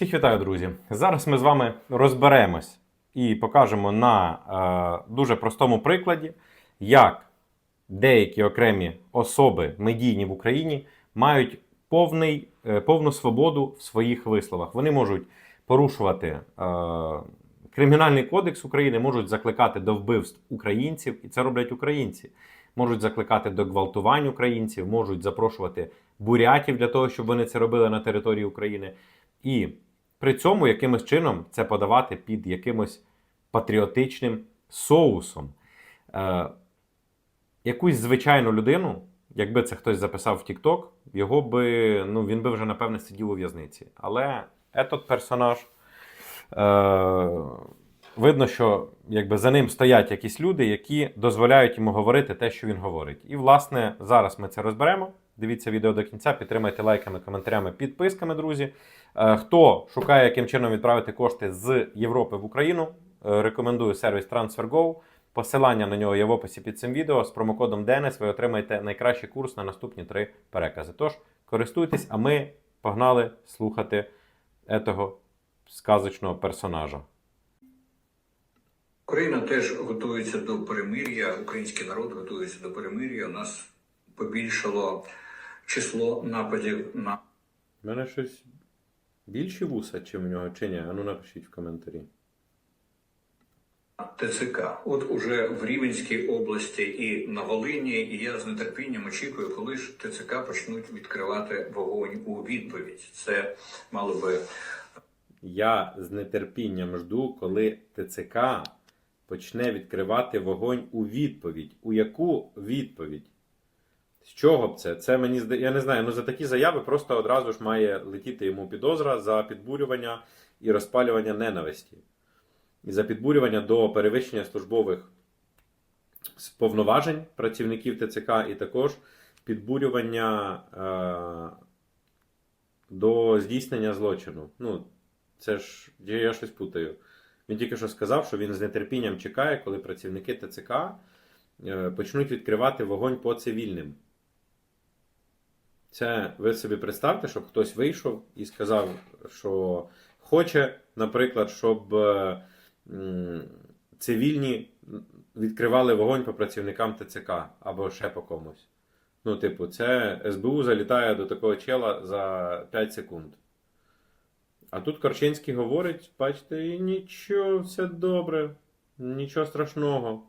Всіх вітаю, друзі! Зараз ми з вами розберемось і покажемо на е, дуже простому прикладі, як деякі окремі особи медійні в Україні мають повний, е, повну свободу в своїх висловах. Вони можуть порушувати е, Кримінальний кодекс України, можуть закликати до вбивств українців, і це роблять українці. Можуть закликати до гвалтувань українців, можуть запрошувати бурятів для того, щоб вони це робили на території України. І при цьому якимось чином це подавати під якимось патріотичним соусом. Е, якусь звичайну людину, якби це хтось записав в TikTok, його би, ну, він би вже, напевне, сидів у в'язниці. Але етот персонаж. Е, видно, що якби, за ним стоять якісь люди, які дозволяють йому говорити те, що він говорить. І, власне, зараз ми це розберемо. Дивіться відео до кінця, підтримайте лайками, коментарями, підписками, друзі. Е, Хто шукає, яким чином відправити кошти з Європи в Україну, е, рекомендую сервіс TransferGo. Посилання на нього є в описі під цим відео. З промокодом DENIS ви отримаєте найкращий курс на наступні три перекази. Тож користуйтесь, а ми погнали слухати етого сказочного персонажа. Україна теж готується до перемир'я, український народ готується до перемир'я. У нас побільшало число нападів на У мене щось більші вуса, чим у нього, чи ні? Ану напишіть в коментарі. ТЦК. От уже в Рівенській області і на Волині, і я з нетерпінням очікую, коли ж ТЦК почнуть відкривати вогонь у відповідь. Це мало би Я з нетерпінням жду, коли ТЦК почне відкривати вогонь у відповідь. У яку відповідь? З чого б це? Це мені. Я не знаю. Ну за такі заяви просто одразу ж має летіти йому підозра за підбурювання і розпалювання ненависті. І за підбурювання до перевищення службових повноважень працівників ТЦК, і також підбурювання е... до здійснення злочину. Ну, це ж я, я щось путаю. Він тільки що сказав, що він з нетерпінням чекає, коли працівники ТЦК е, почнуть відкривати вогонь по цивільним. Це ви собі представте, щоб хтось вийшов і сказав, що хоче, наприклад, щоб е, цивільні відкривали вогонь по працівникам ТЦК або ще по комусь. Ну, типу, це СБУ залітає до такого чела за 5 секунд. А тут Корчинський говорить, бачите, і нічого, все добре, нічого страшного.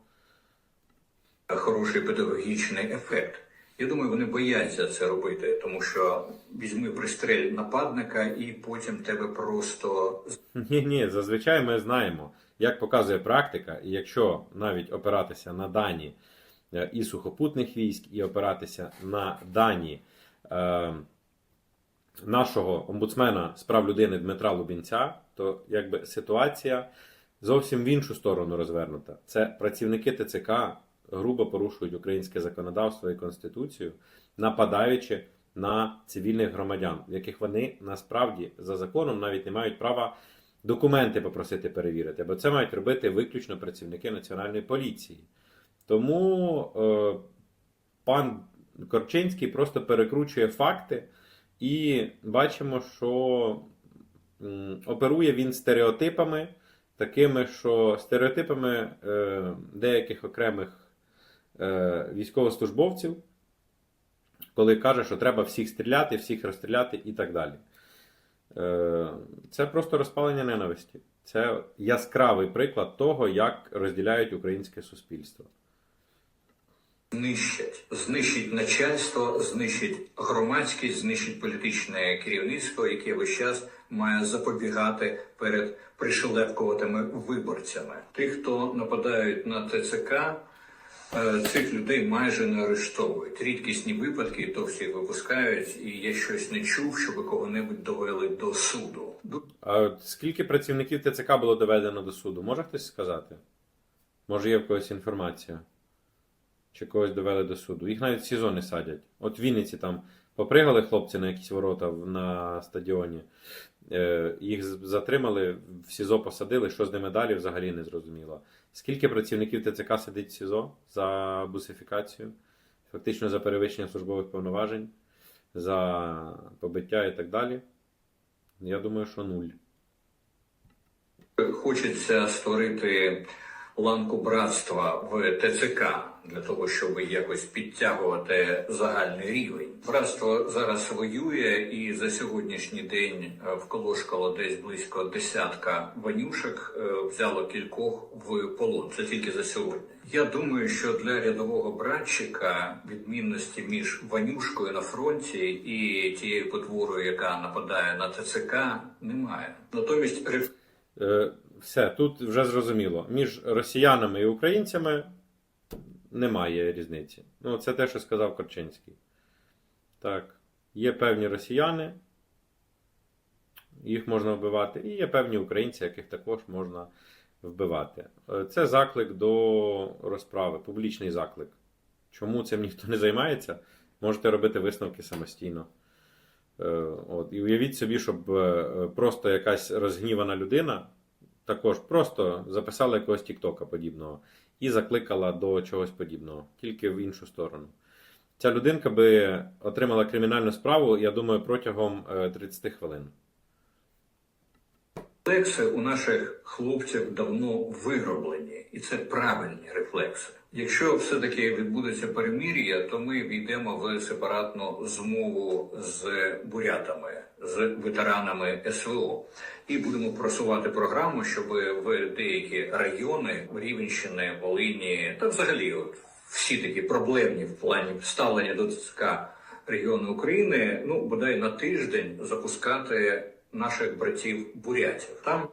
хороший педагогічний ефект. Я думаю, вони бояться це робити, тому що візьми пристрель нападника, і потім тебе просто Ні, ні, зазвичай ми знаємо, як показує практика, і якщо навіть опиратися на дані е, і сухопутних військ, і опиратися на дані е, нашого омбудсмена з прав людини Дмитра Лубінця, то якби ситуація зовсім в іншу сторону розвернута. Це працівники ТЦК грубо порушують українське законодавство і конституцію, нападаючи на цивільних громадян, в яких вони насправді за законом навіть не мають права документи попросити перевірити, бо це мають робити виключно працівники національної поліції. Тому е, пан Корчинський просто перекручує факти, і бачимо, що оперує він стереотипами, такими, що стереотипами е, деяких окремих військовослужбовців, коли каже, що треба всіх стріляти, всіх розстріляти і так далі. Е, Це просто розпалення ненависті. Це яскравий приклад того, як розділяють українське суспільство. знищать. Знищить начальство, знищить громадськість, знищить політичне керівництво, яке весь час має запобігати перед пришелепкуватими виборцями. Тих, хто нападають на ТЦК, е, цих людей майже не арештовують. Рідкісні випадки, то всі випускають, і я щось не чув, щоб кого-небудь довели до суду. А скільки працівників ТЦК було доведено до суду? Може хтось сказати? Може є в когось інформація? Чи когось довели до суду? Їх навіть в СІЗО не садять. От в Вінниці там попригали хлопці на якісь ворота на стадіоні. Е, Їх затримали, в СІЗО посадили, що з ними далі взагалі не зрозуміло. Скільки працівників ТЦК сидить в СІЗО за бусифікацію, фактично за перевищення службових повноважень, за побиття і так далі? Я думаю, що нуль. Хочеться створити ланку братства в ТЦК для того, щоб якось підтягувати загальний рівень. Братство зараз воює, і за сьогоднішній день е, вколошкало десь близько десятка ванюшек, е, взяло кількох в полон. Це тільки за сьогодні. Я думаю, що для рядового братчика відмінності між ванюшкою на фронті і тією потворою, яка нападає на ТЦК, немає. Натомість Е, все, тут вже зрозуміло. Між росіянами і українцями немає різниці. Ну, це те, що сказав Корчинський. Так, є певні росіяни, їх можна вбивати, і є певні українці, яких також можна вбивати. Е, Це заклик до розправи, публічний заклик. Чому цим ніхто не займається? Можете робити висновки самостійно. Е, От. І уявіть собі, щоб е, просто якась розгнівана людина також просто записала якогось Тіктока подібного і закликала до чогось подібного, тільки в іншу сторону. Ця людинка би отримала кримінальну справу, я думаю, протягом е, 30 хвилин. Рефлекси у наших хлопців давно вироблені, і це правильні рефлекси. Якщо все-таки відбудеться перемир'я, то ми війдемо в сепаратну змову з бурятами, з ветеранами СВО, і будемо просувати програму, щоб в деякі райони Рівенщини, Волині та взагалі от всі такі проблемні в плані ставлення до ТЦК регіони України, ну бодай на тиждень запускати наших братів бурятів. Там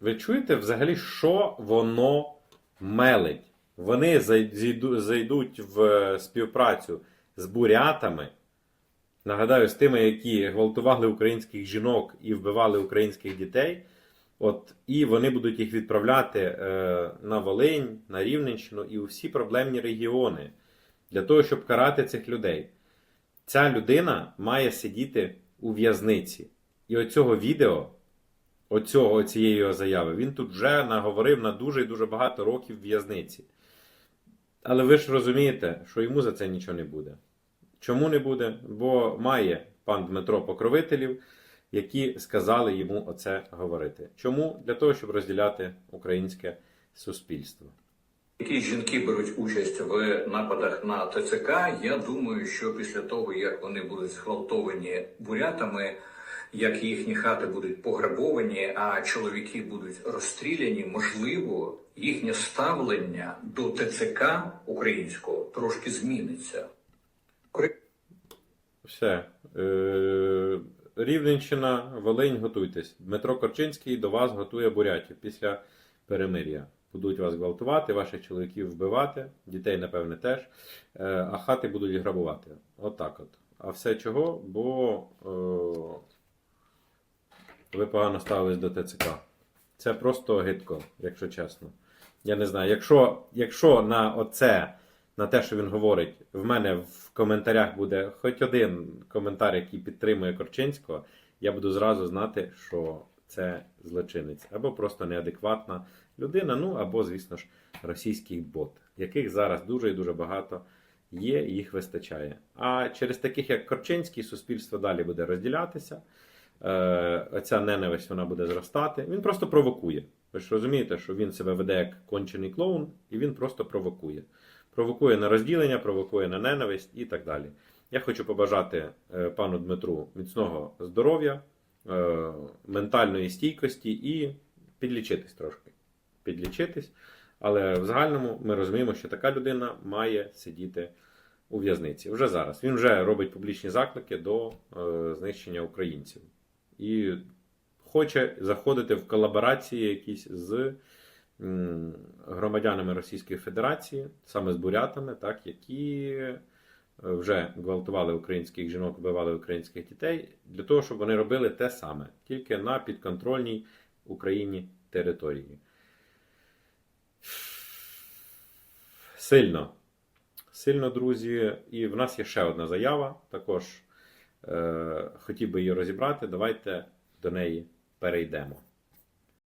Ви чуєте взагалі, що воно мелить? Вони зайдуть в е, співпрацю з бурятами. Нагадаю, з тими, які гвалтували українських жінок і вбивали українських дітей. От, і вони будуть їх відправляти е, на Волинь, на Рівненщину і у всі проблемні регіони для того, щоб карати цих людей. Ця людина має сидіти у в'язниці. І оцього відео, оцього, цієї його заяви, він тут вже наговорив на дуже і дуже багато років в'язниці. Але ви ж розумієте, що йому за це нічого не буде. Чому не буде? Бо має пан Дмитро покровителів, які сказали йому оце говорити. Чому? Для того, щоб розділяти українське суспільство. які жінки беруть участь в нападах на ТЦК, я думаю, що після того, як вони будуть зґвалтовані бурятами, як їхні хати будуть пограбовані, а чоловіки будуть розстріляні, можливо, їхнє ставлення до ТЦК українського трошки зміниться. Все. Е, Рівненщина, Волинь, готуйтесь. Дмитро Корчинський до вас готує бурятів після перемир'я. Будуть вас гвалтувати, ваших чоловіків вбивати, дітей, напевне, теж, е, а хати будуть грабувати. От от. А все чого? Бо е, ви погано ставились до ТЦК. Це просто гидко, якщо чесно. Я не знаю. Якщо, якщо на оце, на те, що він говорить, в мене в коментарях буде хоч один коментар, який підтримує Корчинського, я буду зразу знати, що це злочинець або просто неадекватна людина, ну або, звісно ж, російський бот, яких зараз дуже і дуже багато є, їх вистачає. А через таких, як Корчинський, суспільство далі буде розділятися. Е, Оця ненависть вона буде зростати. Він просто провокує. Ви ж розумієте, що він себе веде як кончений клоун, і він просто провокує. Провокує на розділення, провокує на ненависть і так далі. Я хочу побажати е, пану Дмитру міцного здоров'я, е, ментальної стійкості і підлічитись трошки. Підлічитись. Але в загальному ми розуміємо, що така людина має сидіти у в'язниці. Вже зараз. Він вже робить публічні заклики до знищення українців. І хоче заходити в колаборації якісь з громадянами Російської Федерації, саме з бурятами, так, які е, вже гвалтували українських жінок, вбивали українських дітей, для того, щоб вони робили те саме, тільки на підконтрольній Україні території. Сильно. Сильно, друзі. І в нас є ще одна заява. Також хотів би її розібрати. Давайте до неї перейдемо.